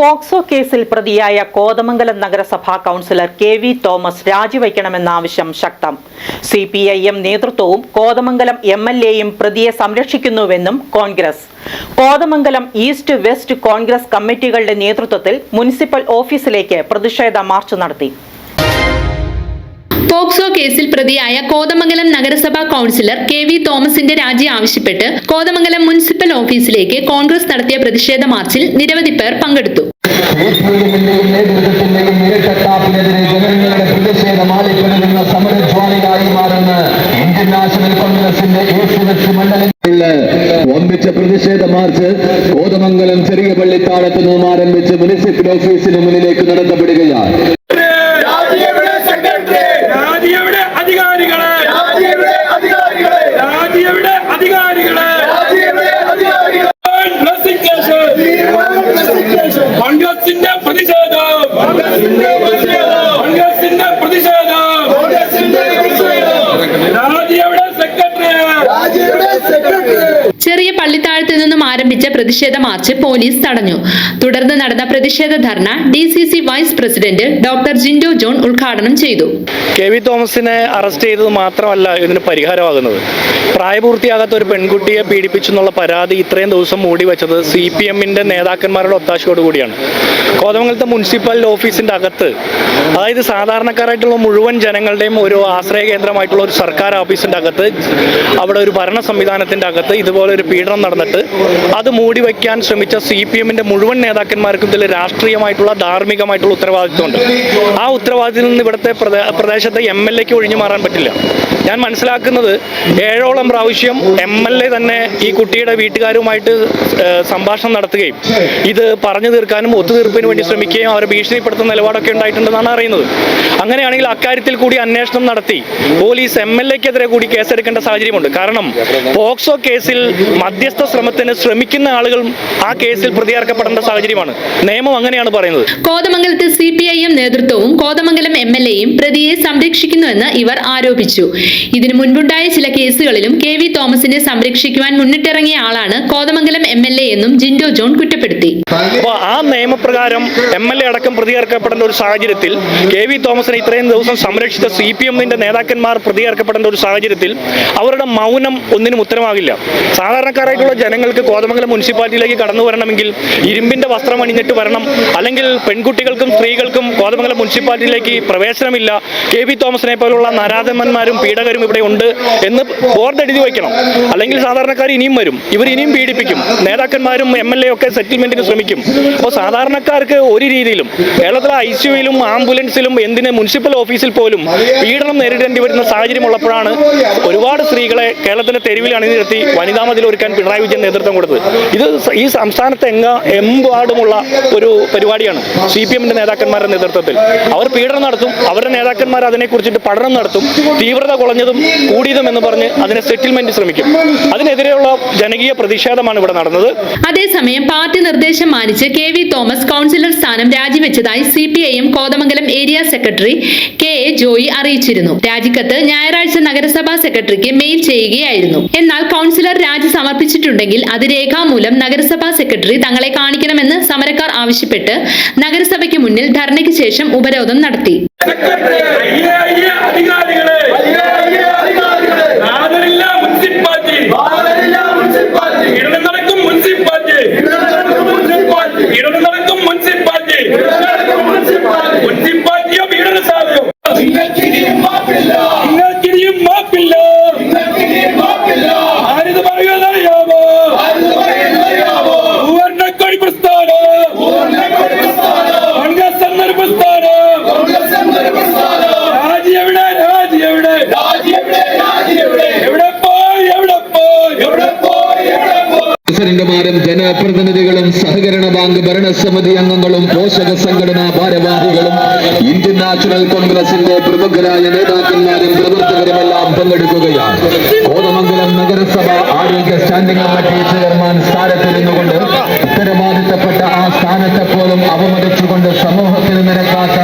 POCSO കേസിൽ പ്രതിയായ കോതമംഗലം നഗരസഭാ കൗൺസിലർ കെ വി തോമസ് രാജിവയ്ക്കണമെന്ന ആവശ്യം ശക്തം. സി പി ഐ എം നേതൃത്വവും കോതമംഗലം എം എൽ എയും പ്രതിയെ സംരക്ഷിക്കുന്നുവെന്നും കോൺഗ്രസ്. കോതമംഗലം ഈസ്റ്റ് വെസ്റ്റ് കോൺഗ്രസ് കമ്മിറ്റികളുടെ നേതൃത്വത്തിൽ മുനിസിപ്പൽ ഓഫീസിലേക്ക് പ്രതിഷേധ മാർച്ച് നടത്തി. പോക്സോ കേസിൽ പ്രതിയായ കോതമംഗലം നഗരസഭാ കൌൺസിലർ കെ വി തോമസിന്റെ രാജി ആവശ്യപ്പെട്ട് കോതമംഗലം മുനിസിപ്പൽ ഓഫീസിലേക്ക് കോൺഗ്രസ് നടത്തിയ പ്രതിഷേധ മാർച്ചിൽ നിരവധി പേർ പങ്കെടുത്തു. സിപിഎമ്മിന്റെയും നേതൃത്വത്തിന്റെയും ഇരട്ടത്താപ്പിനെതിരെ ജനങ്ങളുടെ പ്രതിഷേധം ആളിപ്പിടുന്ന സമരജ്വാലികളായി മാറുന്ന ഇന്ത്യൻ നാഷണൽ കോൺഗ്രസിന്റെ ഏഷ്യവെച്ച് മണ്ഡലങ്ങളിൽ ഒന്നിച്ച പ്രതിഷേധ മാർച്ച് കോതമംഗലം ചെറിയ പള്ളിത്താഴത്ത് നിന്നും ആരംഭിച്ച് മുനിസിപ്പൽ ഓഫീസിന് മുന്നിലേക്ക് നടത്തപ്പെടുകയാണ്. പള്ളിത്താഴത്ത് നിന്നും ആരംഭിച്ച പ്രതിഷേധ മാർച്ച് പോലീസ് തടഞ്ഞു. തുടർന്ന് നടന്ന പ്രതിഷേധ dharna D C C vice president doctor Jindo John ഉദ്ഘാടനം ചെയ്തു. കെ വി തോമസിനെ അറസ്റ്റ് ചെയ്തത് മാത്രമല്ല ഇതിന് പരിഹാരമാകുന്നത്. പ്രായപൂർത്തിയാകാത്ത ഒരു പെൺകുട്ടിയെ പീഡിപ്പിച്ചെന്നുള്ള പരാതി ഇത്രയും ദിവസം മൂടി വെച്ചത് സി പി എമ്മിന്റെ നേതാക്കന്മാരുടെ ഒത്താശയോട് കൂടിയാണ്. കോതമംഗലത്തെ മുനിസിപ്പൽ ഓഫീസിന്റെ അകത്ത് അതായത് സാധാരണക്കാരായിട്ടുള്ള മുഴുവൻ ജനങ്ങളുടെയും ഒരു ആശ്രയ കേന്ദ്രമായിട്ടുള്ള ഒരു സർക്കാർ ഓഫീസിന്റെ അകത്ത് അവിടെ ഒരു ഭരണ സംവിധാനത്തിന്റെ അകത്ത് ഇതുപോലെ ഒരു പീഡനം നടന്നിട്ട് അത് മൂടി വയ്ക്കാൻ ശ്രമിച്ച സി പി എമ്മിന്റെ മുഴുവൻ നേതാക്കന്മാർക്കും ഇതിൽ രാഷ്ട്രീയമായിട്ടുള്ള ധാർമ്മികമായിട്ടുള്ള ഉത്തരവാദിത്വമുണ്ട്. ആ ഉത്തരവാദിത്തത്തിൽ നിന്ന് ഇവിടുത്തെ പ്രദേശത്തെ എം എൽ എക്ക് ഒഴിഞ്ഞു മാറാൻ പറ്റില്ല. ഞാൻ മനസ്സിലാക്കുന്നത് ഏഴോളം പ്രാവശ്യം എം എൽ എ തന്നെ ഈ കുട്ടിയുടെ വീട്ടുകാരുമായിട്ട് സംഭാഷണം നടത്തുകയും ഇത് പറഞ്ഞു തീർക്കാനും ഒത്തുതീർപ്പിന് വേണ്ടി ശ്രമിക്കുകയും അവരെ ഭീഷണിപ്പെടുത്തുന്ന നിലപാടൊക്കെ ഉണ്ടായിട്ടുണ്ടെന്നാണ് അറിയുന്നത്. അങ്ങനെയാണെങ്കിൽ അക്കാര്യത്തിൽ കൂടി അന്വേഷണം നടത്തി പോലീസ് എം എൽ എക്കെതിരെ കൂടി കേസെടുക്കേണ്ട സാഹചര്യമുണ്ട്. കാരണം പോക്സോ കേസിൽ മധ്യസ്ഥ ശ്രമത്തിന് ശ്രമിക്കുന്ന ആളുകൾ ആ കേസിൽ പ്രതിയാർക്കപ്പെടേണ്ട സാഹചര്യമാണ്. നിയമം അങ്ങനെയാണ് പറയുന്നത്. കോതമംഗലത്ത് സി പി ഐ എം നേതൃത്വവും കോതമംഗലം എം എൽ എയും പ്രതിയെ സംരക്ഷിക്കുന്നുവെന്ന് ഇവർ ആരോപിച്ചു. ഇതിനു മുൻപുണ്ടായ ചില കേസുകളിലും കെ വി തോമസിനെ സംരക്ഷിക്കുവാൻ മുന്നിട്ടിറങ്ങിയ ആളാണ് കോതമംഗലം എം എൽ എ എന്നും ജിൻഡോ ജോൺ കുറ്റപ്പെടുത്തി. അപ്പോൾ ആ നിയമപ്രകാരം എം എൽ എ അടക്കം പ്രതികർക്കപ്പെടേണ്ട ഒരു സാഹചര്യത്തിൽ കെ വി തോമസിനെ ഇത്രയും ദിവസം സംരക്ഷിച്ച സി പി എമ്മിന്റെ നേതാക്കന്മാർ പ്രതികർക്കപ്പെടേണ്ട ഒരു സാഹചര്യത്തിൽ അവരുടെ മൗനം ഒന്നിനും ഉത്തരമാകില്ല. സാധാരണക്കാരായിട്ടുള്ള ജനങ്ങൾക്ക് കോതമംഗലം മുനിസിപ്പാലിറ്റിയിലേക്ക് കടന്നു വരണമെങ്കിൽ ഇരുമ്പിന്റെ വസ്ത്രം അണിഞ്ഞിട്ട് വരണം. അല്ലെങ്കിൽ പെൺകുട്ടികൾക്കും സ്ത്രീകൾക്കും കോതമംഗലം മുനിസിപ്പാലിറ്റിയിലേക്ക് പ്രവേശനമില്ല. കെ വി തോമസിനെ പോലുള്ള നരാധന്മാരും പീഡകരും ഇവിടെ ഉണ്ട് എന്ന് ബോർഡ് എഴുതി വയ്ക്കണം. അല്ലെങ്കിൽ സാധാരണക്കാർ ഇനിയും വരും. ഇവർ ഇനിയും പീഡിപ്പിക്കും. നേതാക്കന്മാരും എം എൽ എ ഒക്കെ സെറ്റിൽമെന്റിന് ശ്രമിക്കും. അപ്പോൾ സാധാരണക്കാർക്ക് ഒരു രീതിയിലും കേരളത്തിലെ ഐ സിയുയിലും ആംബുലൻസിലും എന്തിന് മുനിസിപ്പൽ ഓഫീസിൽ പോലും പീഡനം നേരിടേണ്ടി വരുന്ന സാഹചര്യം ഉള്ളപ്പോഴാണ് ഒരുപാട് സ്ത്രീകളെ കേരളത്തിലെ തെരുവിൽ അണിനിരത്തി വനിതാ മതിൽ ഒരുക്കാൻ പിണറായി വിജയൻ നേതൃത്വം കൊടുത്തത്. ഇത് ഈ സംസ്ഥാനത്തെ എങ്ങ എമ്പാടുമുള്ള ഒരു പരിപാടിയാണ് സി പി എമ്മിന്റെ നേതാക്കന്മാരുടെ നേതൃത്വത്തിൽ. അവർ പീഡനം നടത്തും അവരുടെ നേതാക്കന്മാർ അതിനെക്കുറിച്ചിട്ട് പഠനം നടത്തും തീവ്രത കുറഞ്ഞതും കൂടിയതും എന്ന് പറഞ്ഞ് അതിനെ സെറ്റിൽമെന്റ് ശ്രമിക്കും. അതിനെതിരെയുള്ള ജനകീയ പ്രതിഷേധമാണ് ഇവിടെ നടന്നത്. അതേസമയം പാർട്ടി നിർദ്ദേശം മാനിച്ച് കെ വി തോമസ് കൗൺസിലർ സ്ഥാനം രാജിവെച്ചതായി C P I M Kothamangalam area secretary K A Joy അറിയിച്ചിരുന്നു. രാജിക്കത്ത് ഞായറാഴ്ച നഗരസഭാ സെക്രട്ടറിക്ക് മെയിൽ ചെയ്യുകയായിരുന്നു. എന്നാൽ കൗൺസിലർ രാജി സമർപ്പിച്ചിട്ടുണ്ടെങ്കിൽ അത് രേഖാമൂലം നഗരസഭാ സെക്രട്ടറി തങ്ങളെ കാണിക്കണമെന്ന് സമരക്കാർ ആവശ്യപ്പെട്ട് നഗരസഭയ്ക്ക് മുന്നിൽ ധർണയ്ക്ക് ശേഷം ഉപരോധം നടത്തി. പ്രസിഡന്റുമാരും ജനപ്രതിനിധികളും സഹകരണ ബാങ്ക് ഭരണസമിതി അംഗങ്ങളും പോഷക സംഘടനാ ഭാരവാഹികളും ഇന്ത്യൻ നാഷണൽ കോൺഗ്രസിന്റെ പ്രമുഖരായ നേതാക്കന്മാരും പ്രവർത്തകരുമെല്ലാം പങ്കെടുക്കുകയാണ്. കോതമംഗലം നഗരസഭ ആരോഗ്യ സ്റ്റാൻഡിംഗ് കമ്മിറ്റി ചെയർമാൻ സ്ഥാനത്തിരുന്നുകൊണ്ട് ഉത്തരവാദിത്തപ്പെട്ട ആ സ്ഥാനത്തെ പോലും അവമതിച്ചുകൊണ്ട് സമൂഹത്തിൽ നിരക്കാത്ത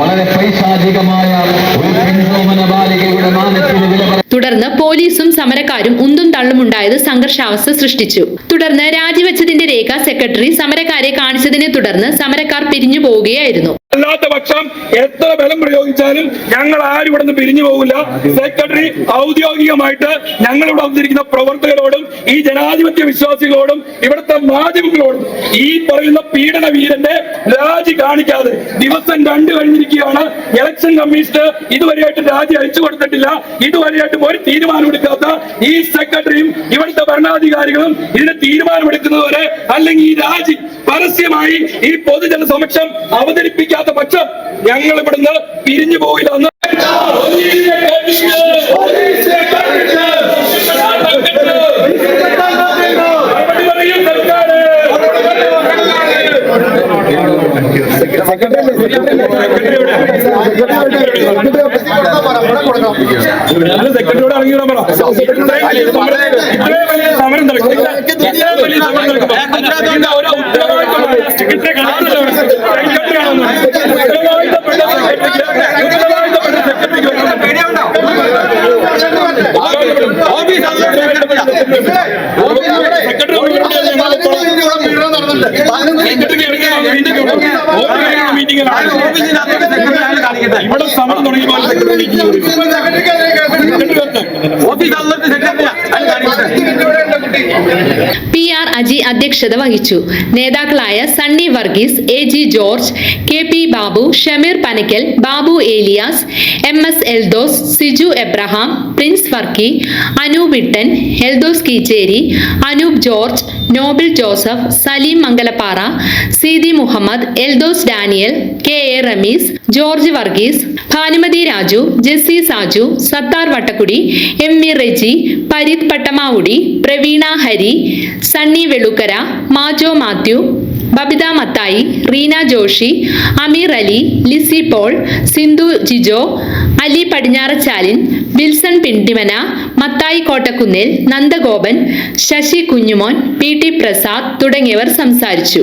വളരെ പൈശാചികമായ ഒരു പെൺസോമന ബാലികയുടെ മാനത്തിന് വില തുടർന്ന് പോലീസും സമരക്കാരും ഉന്തും തള്ളുമുണ്ടായത് സംഘർഷാവസ്ഥ സൃഷ്ടിച്ചു. തുടർന്ന് രാജിവെച്ചതിന്റെ രേഖ സെക്രട്ടറി സമരക്കാരെ കാണിച്ചതിനെ തുടർന്ന് സമരക്കാർ പിരിഞ്ഞു പോവുകയായിരുന്നു. അല്ലാത്ത പക്ഷം എത്ര ബലം പ്രയോഗിച്ചാലും ഞങ്ങൾ ആരും ഇവിടെ നിന്ന് പിരിഞ്ഞു പോകില്ല. സെക്രട്ടറി ഔദ്യോഗികമായിട്ട് ഞങ്ങൾ ഇവിടെ വന്നിരിക്കുന്ന പ്രവർത്തകരോടും ഈ ജനാധിപത്യ വിശ്വാസികളോടും ഇവിടുത്തെ മാധ്യമങ്ങളോടും ഈ പറയുന്ന പീഡന വീരന്റെ രാജി കാണിക്കാതെ ദിവസം രണ്ടു കഴിഞ്ഞിരിക്കുകയാണ്. ഇലക്ഷൻ കമ്മീഷന് ഇതുവരെയായിട്ട് രാജി അയച്ചു കൊടുത്തിട്ടില്ല. ഇതുവരെയായിട്ടും ഒരു തീരുമാനം എടുക്കാത്ത ഈ സെക്രട്ടറിയും ഇവിടുത്തെ ഭരണാധികാരികളും ഇതിന് തീരുമാനമെടുക്കുന്നതുവരെ അല്ലെങ്കിൽ ഈ രാജി പരസ്യമായി ഈ പൊതുജന സമക്ഷം അവതരിപ്പിക്കാത്ത പക്ഷം ഞങ്ങൾ ഇവിടുന്ന് പിരിഞ്ഞു പോയില്ല എന്ന് സെക്രട്ടറിയോട് ഇറങ്ങിയോ പറ. സമരം നടക്കും. കാണുന്നില്ല ഇവിടെ. സമരം തുടങ്ങിയപ്പോൾ സെക്രട്ടറി പി ആർ അജി അധ്യക്ഷത വഹിച്ചു. നേതാക്കളായ Sunny Varghese A G George K P Babu Shameer Panakkal Babu Elias M S Eldhose Siju Abraham Prince Varkey Anoop Ittan Eldhose Keecheri Anoop George Noble Joseph Saleem Mangalappara Seethi Muhammed Eldhose Daniel K A Rameez George Varghese Bhanumathi Raju Jessy Saju Sathar Vattakkudi M V Reji Pareeth Pattamavudi Praveena Hari Sunny Velukkara Majo Mathew Babitha Mathai Reena Joshy Ameer Ali Lizzy Paul Sindhu Jijo Ali പടിഞ്ഞാറച്ചാലിൻ Wilson Pindimana Mathai Kottakkunnil Nandagopan Sasi Kunjumon P T Prasad തുടങ്ങിയവർ സംസാരിച്ചു.